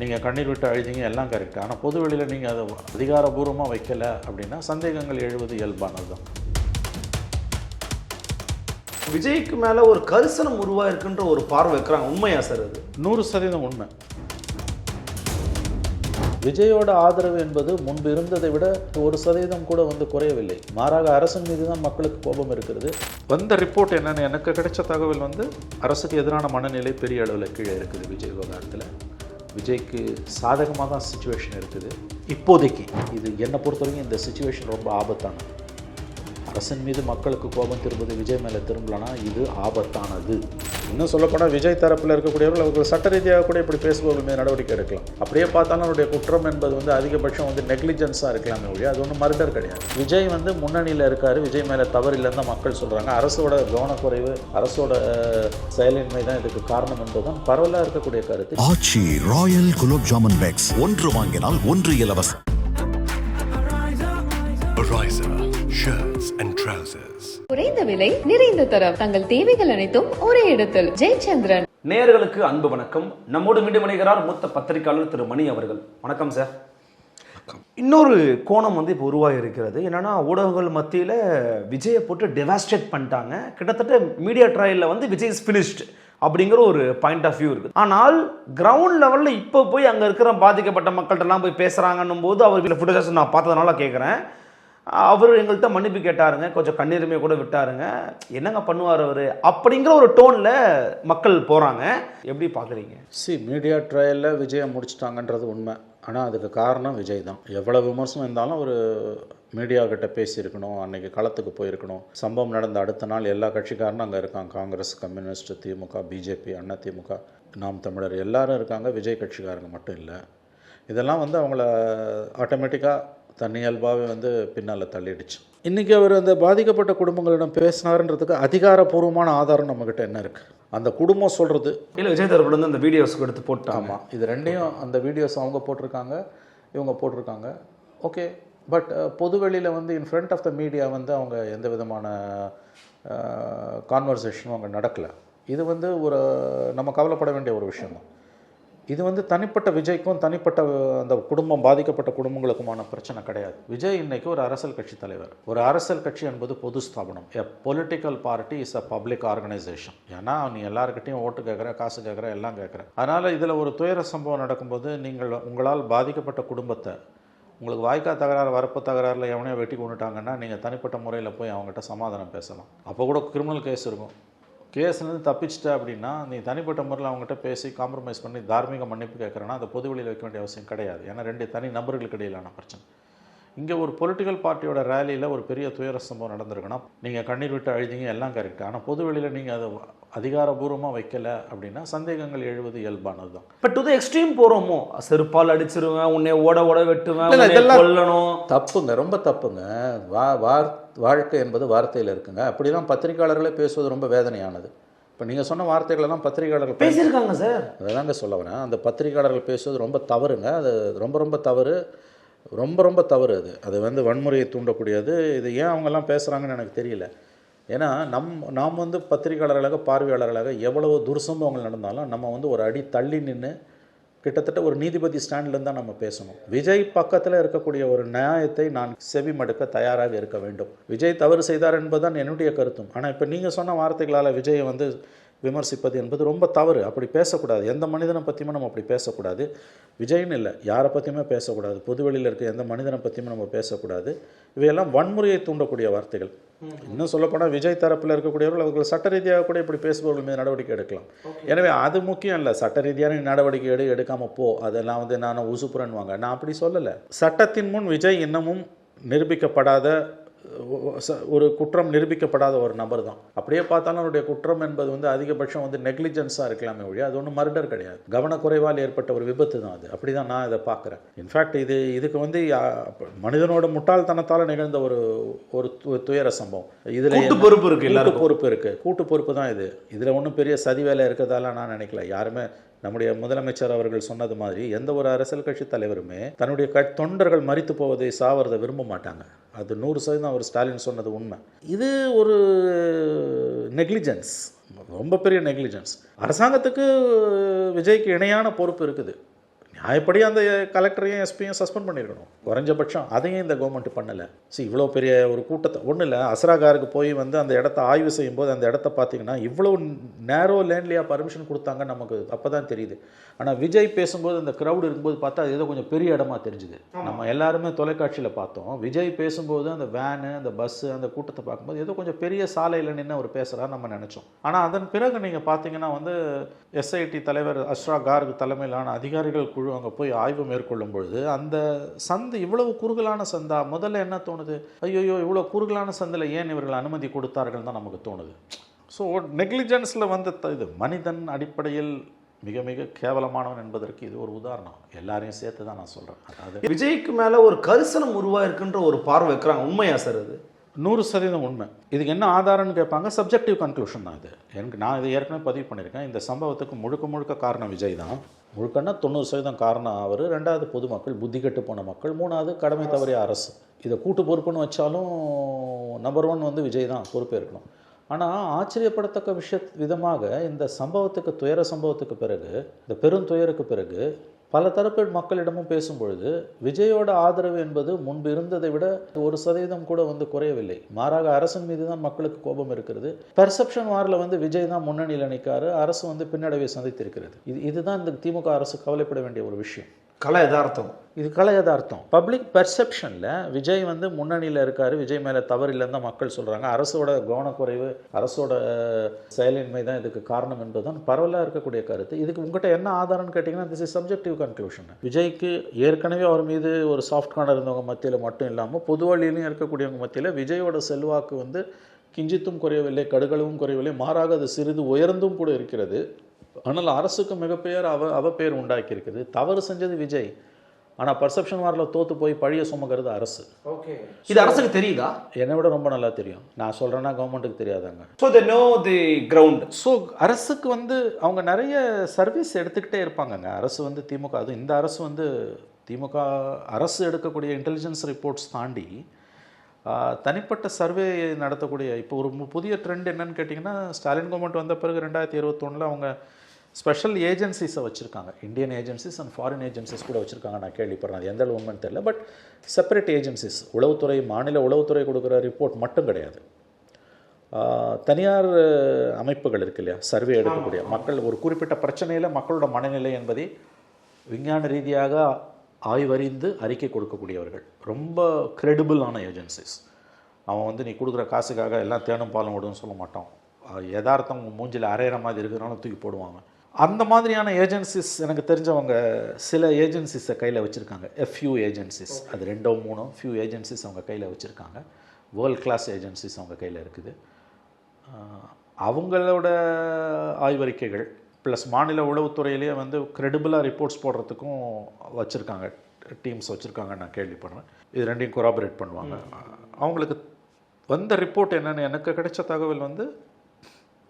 நீங்கள் கண்ணீர் விட்டு அழுதிங்க எல்லாம் கரெக்ட் ஆனால் பொது வெளியில் நீங்கள் அதை அதிகாரபூர்வமாக வைக்கல அப்படின்னா சந்தேகங்கள் எழுவது இயல்பானது. தான் விஜய்க்கு மேல ஒரு கரிசனம் உருவாயிருக்குன்ற ஒரு பார்வை வைக்கிறாங்க. உண்மையா சார் அது? நூறு சதவீதம் உண்மை. விஜயோட ஆதரவு என்பது முன்பு இருந்ததை விட ஒரு சதவீதம் கூட வந்து குறையவில்லை. மாறாக அரசின் மீது தான் மக்களுக்கு கோபம் இருக்கிறது. வந்த ரிப்போர்ட் என்னன்னு எனக்கு கிடைச்ச தகவல் வந்து அரசுக்கு எதிரான மனநிலை பெரிய அளவில் கீழே இருக்குது விஜய் விவகாரத்தில். விஜய்க்கு சாதகமாக தான் சுச்சுவேஷன் இருக்குது. இப்போதைக்கு இது என்னை பொறுத்தவரைக்கும் இந்த சுச்சுவேஷன் ரொம்ப ஆபத்தானது. அரசின் மீது மக்களுக்கு கோபம் திரும்புது விஜய் மேலே திரும்பலனா இது ஆபத்தானது. இன்னும் சொல்லப்போனால் விஜய் தரப்பில் இருக்கக்கூடியவர்கள் அவர்கள் சட்ட ரீதியாக கூட இப்படி பேசுபவர்கள் மீது நடவடிக்கை எடுக்கலாம். அப்படியே பார்த்தாலும் அவருடைய குற்றம் என்பது வந்து அதிகபட்சம் வந்து நெக்லிஜென்ஸாக இருக்கலாமே ஒழிய அது ஒன்றும் மர்டர் கிடையாது. விஜய் வந்து முன்னணியில் இருக்காரு விஜய் மேலே தவறு இல்லைன்னு தான் மக்கள் சொல்கிறாங்க அரசோட கவனக்குறைவு அரசோட செயலின்மை தான் இதுக்கு காரணம் என்பதுதான் பரவலாக இருக்கக்கூடிய கருத்து. ஆச்சி ராயல் குலோப் ஜாமுன் பேக்ஸ் ஒன்று வாங்கினால் ஒன்று இலவசம். விலை நிறைந்த தரம். தங்கள் தேவைகள் அனைத்தும் ஒரே இடத்தில். ஜெயச்சந்திரன். நேயர்களுக்கு அன்பு வணக்கம். நம்மோடு மீண்டும் இணைகிறார் மூத்த பத்திரிகையாளர் திரு மணி அவர்கள். வணக்கம் சார். இன்னொரு கோணம் வந்து இப்போ உருவாகி இருக்கிறது என்னன்னா ஊடகங்கள் மத்தியில் விஜயை போட்டு டெவாஸ்டேட் பண்ணிட்டாங்க. கிட்டத்தட்ட மீடியா ட்ரையலில் வந்து விஜய் இஸ் finished அப்படிங்கிற ஒரு பாயிண்ட் ஆஃப் வியூ இருக்குது. ஆனால் கிரவுண்ட் லெவலில் இப்போ போய் அங்கே இருக்கிற பாதிக்கப்பட்ட மக்கள்கிட்டலாம் போய் பேசுகிறாங்கன்னும் போது அவர் ஃபுட்டேஜஸ் நான் பார்த்ததுனால கேட்குறேன் அவர் எங்கள்கிட்ட மன்னிப்பு கேட்டாருங்க. கொஞ்சம் கண்ணீருமே கூட விட்டாருங்க. என்னங்க பண்ணுவார் அவர்? அப்படிங்கிற ஒரு டோனில் மக்கள் போகிறாங்க எப்படி பார்க்குறீங்க சி மீடியா ட்ரையலில் விஜயை முடிச்சிட்டாங்கன்றது உண்மை. ஆனால் அதுக்கு காரணம் விஜய் தான். எவ்வளோ விமர்சனம் இருந்தாலும் ஒரு மீடியாக்கிட்ட பேசியிருக்கணும். அன்னைக்கு களத்துக்கு போயிருக்கணும். சம்பவம் நடந்த அடுத்த நாள் எல்லா கட்சிக்காரனும் அங்கே இருக்காங்க. Congress communist DMK BJP Anna DMK Naam Tamilar எல்லாரும் இருக்காங்க. விஜய் கட்சிக்காரங்க மட்டும் இல்லை. இதெல்லாம் வந்து அவங்கள ஆட்டோமேட்டிக்காக தன்னியல்பாகவே வந்து பின்னால் தள்ளிடுச்சு. இன்றைக்கி அவர் அந்த பாதிக்கப்பட்ட குடும்பங்களிடம் பேசினாருன்றதுக்கு அதிகாரப்பூர்வமான ஆதாரம் நம்மக்கிட்ட என்ன இருக்குது அந்த குடும்பம் சொல்கிறது இல்லை விஜய் தரப்புலேருந்து அந்த வீடியோஸ் எடுத்து போட்டாங்க. ஆமாம் இது ரெண்டையும் அந்த வீடியோஸ் அவங்க போட்டிருக்காங்க இவங்க போட்டிருக்காங்க. ஓகே பட் பொது வெளியில் வந்து in front of the media வந்து அவங்க எந்த விதமான கான்வர்சேஷனும் அங்கே நடக்கலை. இது வந்து ஒரு நம்ம கவலைப்பட வேண்டிய ஒரு விஷயம்தான். இது வந்து தனிப்பட்ட விஜய்க்கும் தனிப்பட்ட அந்த குடும்பம் பாதிக்கப்பட்ட குடும்பங்களுக்குமான பிரச்சனை கிடையாது. விஜய் இன்னைக்கு ஒரு அரசியல் கட்சி தலைவர். ஒரு அரசியல் கட்சி என்பது பொது ஸ்தாபனம். A political party is a public organisation ஏன்னா நீ எல்லாருக்கிட்டையும் ஓட்டு கேட்குற காசு கேட்குற எல்லாம் கேட்குற அதனால் இதில் ஒரு துயர சம்பவம் நடக்கும்போது நீங்கள் உங்களால் பாதிக்கப்பட்ட குடும்பத்தை உங்களுக்கு வாய்க்கா தகராறு வரப்பு தகராறில் எவனையோ வெட்டி கொண்டுட்டாங்கன்னா நீங்கள் தனிப்பட்ட முறையில் போய் அவங்ககிட்ட சமாதானம் பேசலாம். அப்போ கூட கிரிமினல் கேஸ் இருக்கும். கேஸ்லேருந்து தப்பிச்சிட்ட அப்படின்னா நீ தனிப்பட்ட முறையில் அவங்ககிட்ட பேசி காம்ப்ரமைஸ் பண்ணி தார்மீக மன்னிப்பு கேட்குறேன்னா அதை பொது வெளியில் வைக்க வேண்டிய அவசியம் கிடையாது. ஏன்னா ரெண்டு தனி நபர்களுக்கு இடையிலான பிரச்சனை. இங்கே ஒரு பொலிட்டிக்கல் பார்ட்டியோட ரேலியில் ஒரு பெரிய துயர சம்பவம் நடந்திருக்குன்னா நீங்கள் கண்ணீர் விட்டு அழுதிங்க எல்லாம் கரெக்ட் ஆனால் பொது வெளியில் நீங்கள் அதை அதிகாரபூர்வமாக வைக்கல அப்படின்னா சந்தேகங்கள் எழுவது இயல்பானது தான் இப்போ டு த எக்ஸ்ட்ரீம் போகிறோமோ செருப்பால் அடிச்சிருவேன் உன்னை ஓட ஓட வெட்டுவேன் இதெல்லாம் கொல்லணும். தப்புங்க ரொம்ப தப்புங்க. வா வார் வாழ்க்கை என்பது வார்த்தையில் இருக்குங்க. அப்படிலாம் பத்திரிக்கையாளர்களே பேசுவது ரொம்ப வேதனையானது. இப்போ நீங்கள் சொன்ன வார்த்தைகளெல்லாம் பத்திரிக்கையாளர்கள் பேச பேசியிருக்காங்க சார். அதாங்க சொல்ல வரேன். அந்த பத்திரிக்கையாளர்கள் பேசுவது ரொம்ப தவறுங்க. அது ரொம்ப ரொம்ப தவறு. ரொம்ப ரொம்ப தவறு அது. அது வந்து வன்முறையை தூண்டக்கூடியது. இது ஏன் அவங்கெல்லாம் பேசுகிறாங்கன்னு எனக்கு தெரியல. ஏன்னா நம் நாம் வந்து பத்திரிகையாளர்களாக பார்வையாளர்களாக எவ்வளவு துர்சம்பவங்கள் நடந்தாலும் நம்ம வந்து ஒரு அடி தள்ளி நின்று கிட்டத்தட்ட ஒரு நீதிபதி ஸ்டாண்ட்லேருந்து தான் நம்ம பேசணும். விஜய் பக்கத்தில் இருக்கக்கூடிய ஒரு நியாயத்தை நான் செவி மடுக்க தயாராக இருக்க வேண்டும். விஜய் தவறு செய்தார் என்பதுதான் என்னுடைய கருத்தும். ஆனால் இப்போ நீங்கள் சொன்ன வார்த்தைகளால் விஜயை வந்து விமர்சிப்பது என்பது ரொம்ப தவறு. அப்படி பேசக்கூடாது. எந்த மனிதனை பற்றியுமே நம்ம அப்படி பேசக்கூடாது. விஜய்னு இல்லை. யாரை பற்றியுமே பேசக்கூடாது. பொதுவெளியில் இருக்க எந்த மனிதனை பற்றியுமே நம்ம பேசக்கூடாது. இவையெல்லாம் வன்முறையை தூண்டக்கூடிய வார்த்தைகள். இன்னும் சொல்லப்போனால் விஜய் தரப்பில் இருக்கக்கூடியவர்கள் அவர்கள் சட்ட ரீதியாக கூட இப்படி பேசுபவர்கள் மீது நடவடிக்கை எடுக்கலாம். எனவே அது முக்கியம் இல்லை. சட்ட ரீதியான நடவடிக்கை எடு எடுக்காமல் போ. அதெல்லாம் வந்து நான் உசுப்புறன்வாங்க நான் அப்படி சொல்லலை. சட்டத்தின் முன் விஜய் இன்னமும் நிரூபிக்கப்படாத ஒரு குற்றம் நிரூபிக்கப்படாத ஒரு நபர் தான். அப்படியே பார்த்தாலும் அவருடைய குற்றம் என்பது வந்து அதிகபட்சம் வந்து நெக்லிஜென்ஸாக இருக்கலாமே ஒழிய அது ஒன்றும் மர்டர் கிடையாது. கவனக்குறைவால் ஏற்பட்ட ஒரு விபத்து தான் அது. அப்படி தான் நான் இதை பார்க்குறேன். இன்ஃபேக்ட் இது இதுக்கு வந்து மனிதனோட முட்டாள்தனத்தால் நிகழ்ந்த ஒரு ஒரு துயர சம்பவம். இதில் பொறுப்பு இருக்கு கூட்டு எல்லாருக்கும். பொறுப்பு பொறுப்பு இருக்குது கூட்டு பொறுப்பு தான் இது. இதில் ஒன்றும் பெரிய சதி வேலை இருக்கிறதால நான் நினைக்கல. யாருமே நம்முடைய முதலமைச்சர் அவர்கள் சொன்னது மாதிரி எந்த ஒரு அரசியல் கட்சி தலைவருமே தன்னுடைய க தொண்டர்கள் மறித்து போவதை சாவறதை விரும்ப மாட்டாங்க. அது நூறு சதவீதம் அவர் ஸ்டாலின் சொன்னது உண்மை. இது ஒரு நெக்லிஜென்ஸ். ரொம்ப பெரிய நெக்லிஜென்ஸ். அரசாங்கத்துக்கு விஜய்க்கு இணையான பொறுப்பு இருக்குது. நியாயப்படி அந்த கலெக்டரையும் எஸ்பியும் சஸ்பெண்ட் பண்ணியிருக்கணும். குறைஞ்சபட்சம் அதையும் இந்த கவர்மெண்ட் பண்ணலை. see இவ்வளோ பெரிய ஒரு கூட்டத்தை. ஒன்றும் இல்லை அசராகாருக்கு போய் வந்து அந்த இடத்த ஆய்வு செய்யும்போது அந்த இடத்த பார்த்தீங்கன்னா இவ்வளோ நேரோ லேண்ட்லியா பர்மிஷன் கொடுத்தாங்க நமக்கு. அப்போ தான் தெரியுது. ஆனால் விஜய் பேசும்போது அந்த க்ரௌடு இருக்கும்போது பார்த்தா அது ஏதோ கொஞ்சம் பெரிய இடமா தெரிஞ்சுது. நம்ம எல்லாருமே தொலைக்காட்சியில் பார்த்தோம். விஜய் பேசும்போது அந்த வேனு அந்த பஸ்ஸு அந்த கூட்டத்தை பார்க்கும்போது ஏதோ கொஞ்சம் பெரிய சாலையில் நின்று அவர் பேசுகிறார் நம்ம நினச்சோம். ஆனால் அதன் பிறகு நீங்கள் பார்த்தீங்கன்னா வந்து எஸ்ஐடி தலைவர் அஷ்ரா கார்க் தலைமையிலான அதிகாரிகள் குழு அங்கே போய் ஆய்வு மேற்கொள்ளும் பொழுது அந்த சந்து இவ்வளவு குறுகலான சந்தா முதல்ல என்ன தோணுது? ஐயோயோ இவ்வளோ குறுகலான சந்தில் ஏன் இவர்கள் அனுமதி கொடுத்தார்கள் தான் நமக்கு தோணுது. ஸோ நெக்லிஜென்ஸில் வந்து த- இது மனிதன் அடிப்படையில் மிக மிக கேவலமானவன் என்பதற்கு இது ஒரு உதாரணம். எல்லாரையும் சேர்த்து தான் நான் சொல்கிறேன் அதாவது விஜய்க்கு மேலே ஒரு கரிசனம் உருவாயிருக்குன்ற ஒரு பார்வை வைக்கிறாங்க. உண்மையா சார் அது? நூறு சதவீதம் உண்மை. இதுக்கு என்ன ஆதாரம்னு கேட்பாங்க? சப்ஜெக்டிவ் கன்க்ளூஷன் தான் இது. எனக்கு நான் இதை ஏற்கனவே பதிவு பண்ணியிருக்கேன். இந்த சம்பவத்துக்கு முழுக்க முழுக்க காரணம் விஜய் தான். முழுக்கன்னா தொண்ணூறு சதவீதம் காரணம் அவர். ரெண்டாவது பொதுமக்கள் புத்தி கெட்டு போன மக்கள். மூணாவது கடமை தவறிய அரசு. இதை கூட்டு பொறுப்புன்னு வச்சாலும் நம்பர் ஒன் வந்து விஜய் தான் பொறுப்பேற்கணும் ஆனால் ஆச்சரியப்படத்தக்க விஷய விதமாக இந்த சம்பவத்துக்கு துயர சம்பவத்துக்கு பிறகு இந்த பெருந்துயருக்கு பிறகு பல தரப்பு மக்களிடமும் பேசும்பொழுது விஜயோட ஆதரவு என்பது முன்பு இருந்ததை விட ஒரு சதவீதம் கூட வந்து குறையவில்லை. மாறாக அரசின் மீது தான் மக்களுக்கு கோபம் இருக்கிறது. பெர்செப்ஷன் வாரில் வந்து விஜய் தான் முன்னணியில் நிற்காரு அரசு வந்து பின்னடைவை சந்தித்திருக்கிறது. இது இதுதான் இந்த திமுக அரசு கவலைப்பட வேண்டிய ஒரு விஷயம். கலை யதார்த்தம். இது கலை யதார்த்தம். பப்ளிக் பெர்செப்ஷனில் விஜய் வந்து முன்னணியில் இருக்கார். விஜய் மேலே தவறு இல்லைன்னு தான் மக்கள் சொல்கிறாங்க அரசோட கவனக்குறைவு அரசோட செயலின்மை தான் இதுக்கு காரணம் என்பதுதான் பரவலாக இருக்கக்கூடிய கருத்து. இதுக்கு உங்கள்கிட்ட என்ன ஆதாரம்னு கேட்டிங்கன்னா திஸ் இஸ் சப்ஜெக்டிவ் கன்க்ளூஷன் விஜய்க்கு ஏற்கனவே அவர் மீது ஒரு சாஃப்ட் கார்னர் இருந்தவங்க மத்தியில் மட்டும் இல்லாமல் பொது வழியிலும் இருக்கக்கூடியவங்க மத்தியில் விஜயோட செல்வாக்கு வந்து கிஞ்சித்தும் குறையவில்லை கடுகளவும் குறையவில்லை மாறாக அது சிறிது உயர்ந்தும் கூட இருக்கிறது. ஆனால் அரசுக்கு மிகப்பெயர் அவ அவ பேர் உண்டாக்கி இருக்குது தவறு செஞ்சது விஜய். ஆனால் பர்செப்ஷன் வாரில் தோத்து போய் பழிய சுமக்கிறது அரசு. ஓகே. இது அரசுக்கு தெரியுதா? என்னை விட ரொம்ப நல்லா தெரியும். நான் சொல்கிறேன்னா கவர்மெண்ட்டுக்கு தெரியாதாங்க. So they know the ground so அரசுக்கு வந்து அவங்க நிறைய சர்வீஸ் எடுத்துக்கிட்டே இருப்பாங்கங்க. அரசு வந்து திமுக அது இந்த அரசு வந்து திமுக அரசு எடுக்கக்கூடிய இன்டெலிஜென்ஸ் ரிப்போர்ட்ஸ் தாண்டி தனிப்பட்ட சர்வே நடத்தக்கூடிய இப்போ ஒரு புதிய ட்ரெண்ட் என்னன்னு கேட்டிங்கன்னா ஸ்டாலின் கவர்மெண்ட் வந்த பிறகு ரெண்டாயிரத்தி இருபத்தொன்னில் அவங்க ஸ்பெஷல் ஏஜென்சிஸை வச்சுருக்காங்க. Indian agencies and foreign agencies கூட வச்சுருக்காங்க. நான் கேள்விப்படுறேன். அது எந்த அளவு உண்மைன்னு தெரியல. பட் செப்பரேட் ஏஜென்சிஸ் உளவுத்துறை மாநில உளவுத்துறை கொடுக்குற ரிப்போர்ட் மட்டும் கிடையாது. தனியார் அமைப்புகள் இருக்கு இல்லையா? சர்வே எடுக்கக்கூடிய மக்கள் ஒரு குறிப்பிட்ட பிரச்சனையில் மக்களோட மனநிலை என்பதை விஞ்ஞான ரீதியாக ஆய்வறிந்து அறிக்கை கொடுக்கக்கூடியவர்கள். ரொம்ப கிரெடிபிளான ஏஜென்சிஸ் அவன் வந்து நீ கொடுக்குற காசுக்காக எல்லாம் தேனும் பாலும் விடுன்னு சொல்ல மாட்டான். யதார்த்தம் மூஞ்சில் அரையிற மாதிரி இருக்கிறனால தூக்கி போடுவாங்க. அந்த மாதிரியான ஏஜென்சிஸ் எனக்கு தெரிஞ்சவங்க சில ஏஜென்சிஸை கையில் வச்சுருக்காங்க. எ ஃபியூ ஏஜென்சிஸ் அது ரெண்டோ மூணோ ஃபியூ ஏஜென்சிஸ் அவங்க கையில் வச்சுருக்காங்க. வேர்ல்ட் கிளாஸ் ஏஜென்சிஸ் அவங்க கையில் இருக்குது. அவங்களோட ஆய்வறிக்கைகள் ப்ளஸ் மாநில உளவுத்துறையிலேயே வந்து கிரெடிபிளாக ரிப்போர்ட்ஸ் போடுறதுக்கும் வச்சுருக்காங்க. டீம்ஸ் வச்சுருக்காங்க நான் கேள்விப்படுறேன். இது ரெண்டையும் கொராபரேட் பண்ணுவாங்க. அவங்களுக்கு வந்த ரிப்போர்ட் என்னென்னு எனக்கு கிடைச்ச தகவல் வந்து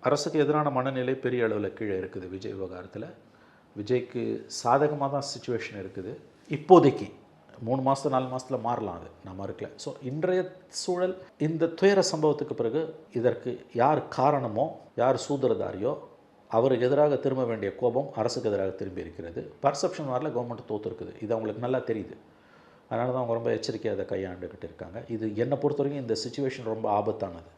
அரசுக்கு எதிரான மனநிலை பெரிய அளவில் கீழே இருக்குது விஜய் விவகாரத்தில். விஜய்க்கு சாதகமாக தான் சுச்சுவேஷன் இருக்குது. இப்போதைக்கு மூணு மாதம் நாலு மாதத்தில் மாறலாம் அது. நான் மறுக்கல. ஸோ இன்றைய சூழல் இந்த துயர சம்பவத்துக்கு பிறகு இதற்கு யார் காரணமோ யார் சூதரதாரியோ அவருக்கு எதிராக திரும்ப வேண்டிய கோபம் அரசுக்கு எதிராக திரும்பி இருக்கிறது. பர்செப்ஷன் வாரில் கவர்மெண்ட் தோற்றுருக்குது இது அவங்களுக்கு நல்லா தெரியுது. அதனால தான் அவங்க ரொம்ப எச்சரிக்கையாக அதை கையாண்டுக்கிட்டு இருக்காங்க. இது என்னை பொறுத்த வரைக்கும் இந்த சுச்சுவேஷன் ரொம்ப ஆபத்தானது.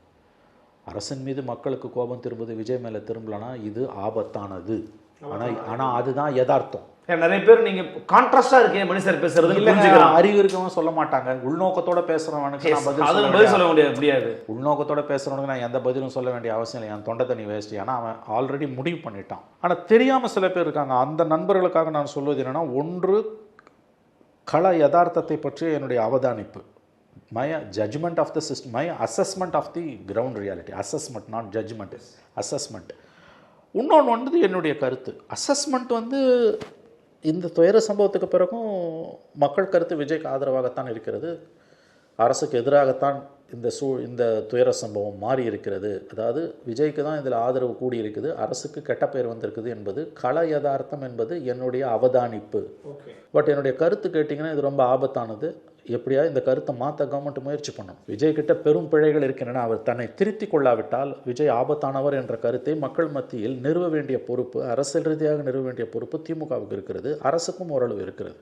அரசின் மீது மக்களுக்கு கோபம் திரும்புது விஜய் மேலே திரும்பலனா இது ஆபத்தானது. ஆனால் ஆனால் அதுதான் யதார்த்தம். நிறைய பேர் நீங்க கான்ட்ராஸ்டா இருக்கே மணி சார் பேசுறது அறிவு இருக்கவங்க சொல்ல மாட்டாங்க. உள்நோக்கத்தோட பேசுறவனுக்கு நான் பதில் சொல்ல முடியாது. முடியாது உள்நோக்கத்தோட பேசுறவனுக்கு நான் எந்த பதிலும் சொல்ல வேண்டிய அவசியம் இல்லை. என் தொண்டை தண்ணி வேஸ்ட் ஏன்னா அவன் ஆல்ரெடி முடிவு பண்ணிட்டான். ஆனால் தெரியாம சில பேர் இருக்காங்க. அந்த நண்பர்களுக்காக நான் சொல்வது என்னன்னா ஒன்று கள யதார்த்தத்தை பற்றிய என்னுடைய அவதானிப்பு. My judgment of the system my assessment of the ground reality assessment not judgment assessment இன்னொன்று வந்து என்னுடைய கருத்து. அசஸ்மெண்ட் வந்து இந்த துயர சம்பவத்துக்கு பிறகும் மக்கள் கருத்து விஜய்க்கு ஆதரவாகத்தான் இருக்கிறது. அரசுக்கு எதிராகத்தான் இந்த சூ இந்த துயர சம்பவம் மாறி இருக்கிறது. அதாவது விஜய்க்கு தான் இதில் ஆதரவு கூடி இருக்குது அரசுக்கு கெட்ட பெயர் வந்திருக்குது என்பது கள யதார்த்தம் என்பது என்னுடைய அவதானிப்பு. பட் என்னுடைய கருத்து கேட்டிங்கன்னா இது ரொம்ப ஆபத்தானது. எப்படியா இந்த கருத்தை மாற்ற கவர்மெண்ட் முயற்சி பண்ணணும் விஜய் கிட்ட பெரும் பிழைகள் இருக்கின்றன. அவர் தன்னை திருத்தி கொள்ளாவிட்டால் விஜய் ஆபத்தானவர் என்ற கருத்தை மக்கள் மத்தியில் நிறுவ வேண்டிய பொறுப்பு அரசியல் ரீதியாக நிறுவ வேண்டிய பொறுப்பு திமுகவுக்கு இருக்கிறது. அரசுக்கும் ஓரளவு இருக்கிறது.